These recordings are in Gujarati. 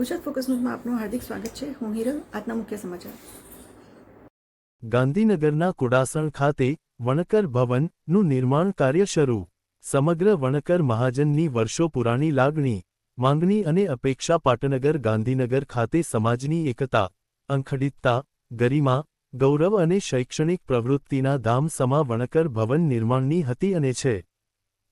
ગુજરાત ફોકસ ન્યૂઝમાં આપનું હાર્દિક સ્વાગત છે. હું હિરલ, આજના મુખ્ય સમાચાર. ગાંધીનગરના કુડાસણ ખાતે વણકર ભવનનું નિર્માણ કાર્ય શરૂ. સમગ્ર વણકર મહાજનની વર્ષો પુરાણી લાગણી, માંગણી અને અપેક્ષા પાટનગર ગાંધીનગર ખાતે સમાજની એકતા અંખડિતતા ગરિમા, ગૌરવ અને શૈક્ષણિક પ્રવૃત્તિના ધામ સમા વણકર ભવન નિર્માણની હતી અને છે.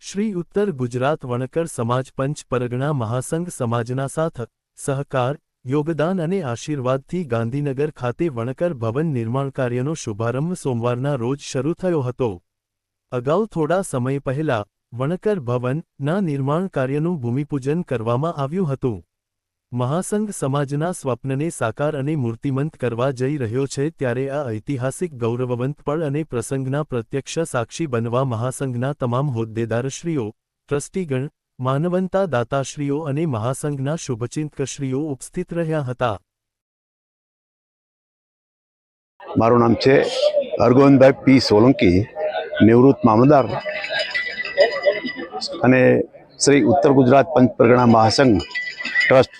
શ્રી ઉત્તર ગુજરાત વણકર સમાજ પંચ પરગણા મહાસંઘ સમાજના સાથ સહકાર, યોગદાન અને આશીર્વાદથી ગાંધીનગર ખાતે વણકર ભવન નિર્માણ કાર્યનો શુભારંભ સોમવારના રોજ શરૂ થયો હતો. અગાઉ થોડા સમય પહેલા વણકર ભવનના નિર્માણ કાર્યનું ભૂમિપૂજન કરવામાં આવ્યું હતું. મહાસંઘ સમાજના સ્વપ્નને સાકાર અને મૂર્તિમંત કરવા જઈ રહ્યો છે ત્યારે આ ઐતિહાસિક ગૌરવવંત પળ અને પ્રસંગના પ્રત્યક્ષ સાક્ષી બનવા મહાસંઘના તમામ હોદ્દેદારશ્રીઓ, ટ્રસ્ટીગણ માનવંતા દાતાશ્રીઓ અને મહાસંઘના શુભચિંતકશ્રીઓ ઉપસ્થિત રહ્યા હતા. મારું નામ છે હરગોવિંદભાઈ પી સોલંકી, નિવૃત્ત મામલદાર અને શ્રી ઉત્તર ગુજરાત પંચ પરગણા મહાસંઘ ટ્રસ્ટ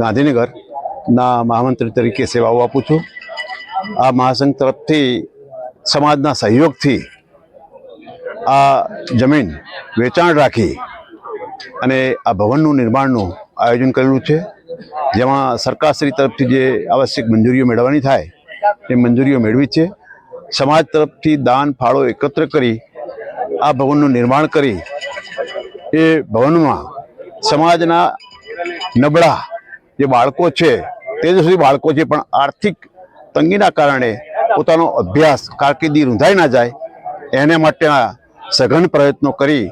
ગાંધીનગરના મહામંત્રી તરીકે સેવાઓ આપું છું. આ મહાસંઘ તરફથી સમાજના સહયોગથી આ જમીન વેચાણ રાખી અને આ ભવનનું નિર્માણનું આયોજન કરેલું છે, જેમાં સરકારશ્રી તરફથી જે આવશ્યક મંજૂરીઓ મેળવવાની થાય તે મંજૂરીઓ મેળવી છે. સમાજ તરફથી દાન, ફાળો એકત્ર કરી આ ભવનનું નિર્માણ કરી, એ ભવનમાં સમાજના નબળા જે બાળકો છે, તે સુધી બાળકો છે, પણ આર્થિક તંગીના કારણે પોતાનો અભ્યાસ કારકિર્દી રૂંધાઈ ના જાય, એને માટેના સઘન પ્રયત્નો કરી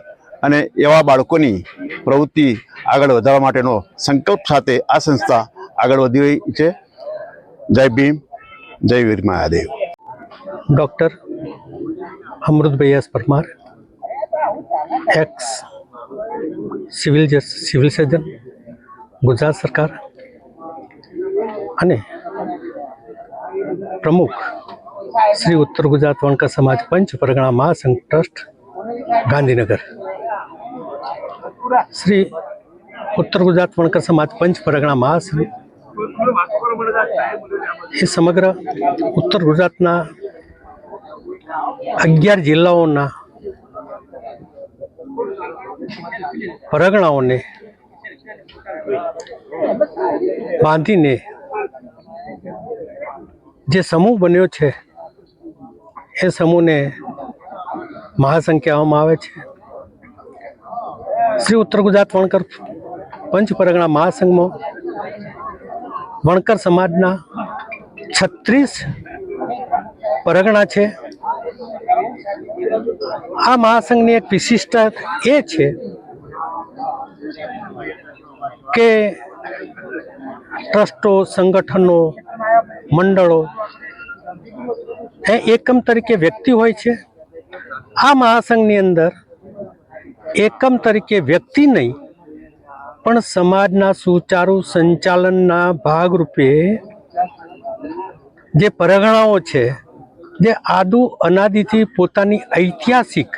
અને એવા બાળકોની પ્રવૃત્તિ આગળ વધારવા માટેનો સંકલ્પ સાથે આ સંસ્થા આગળ વધી રહી છે. જય ભીમ, જય વીર Mahadev. Doctor Amritbhai S Parmar, ex civil civil surgeon, Gujarat સરકાર અને પ્રમુખ શ્રી ઉત્તર ગુજરાત વણકર સમાજ પંચ પરગણા મહાસંઘ ટ્રસ્ટ ગાંધીનગર. શ્રી ઉત્તર ગુજરાત વણકર સમાજ પંચ પરગણા મહાસંઘ એ સમગ્ર ઉત્તર ગુજરાતના અગિયાર જિલ્લાઓના પરગણાઓને બાંધીને જે સમૂહ બન્યો છે, એ સમૂહને મહાસંઘ આવે છે. શ્રી ઉત્તર ગુજરાત વણકર પંચ પરગણા મહાસંઘમાં વણકર સમાજના છત્રીસ પરગણા છે. આ મહાસંઘની એક વિશિષ્ટતા એ છે કે ટ્રસ્ટો, સંગઠનો, મંડળો એ એકમ તરીકે વ્યક્તિ હોય છે. આ મહાસંઘની અંદર એકમ તરીકે વ્યક્તિ નહીં, પણ સમાજના સુચારુ સંચાલનના ભાગરૂપે જે પરગણાઓ છે, જે આદુ અનાદિથી પોતાની ઐતિહાસિક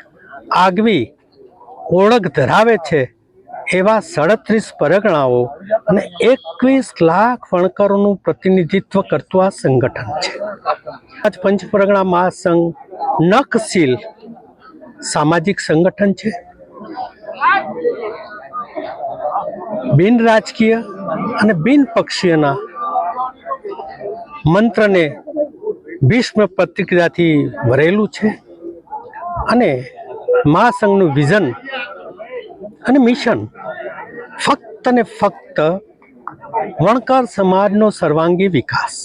આગવી ઓળખ ધરાવે છે, એવા સડત્રીસ પરગણાઓ અને એકવીસ લાખ વણકરોનું પ્રતિનિધિત્વ કરતું આ સંગઠન છે. આજ પંચ પરગણા મહાસંઘ નખશીલ સામાજિક સંગઠન છે. બિન રાજકીય અને બિન પક્ષીયના મંત્રને ભીષ્મ પ્રતિક્રિયાથી ભરેલું છે અને મહાસંઘનું વિઝન અને મિશન ફક્ત ને ફક્ત વણકર સમાજનો સર્વાંગી વિકાસ.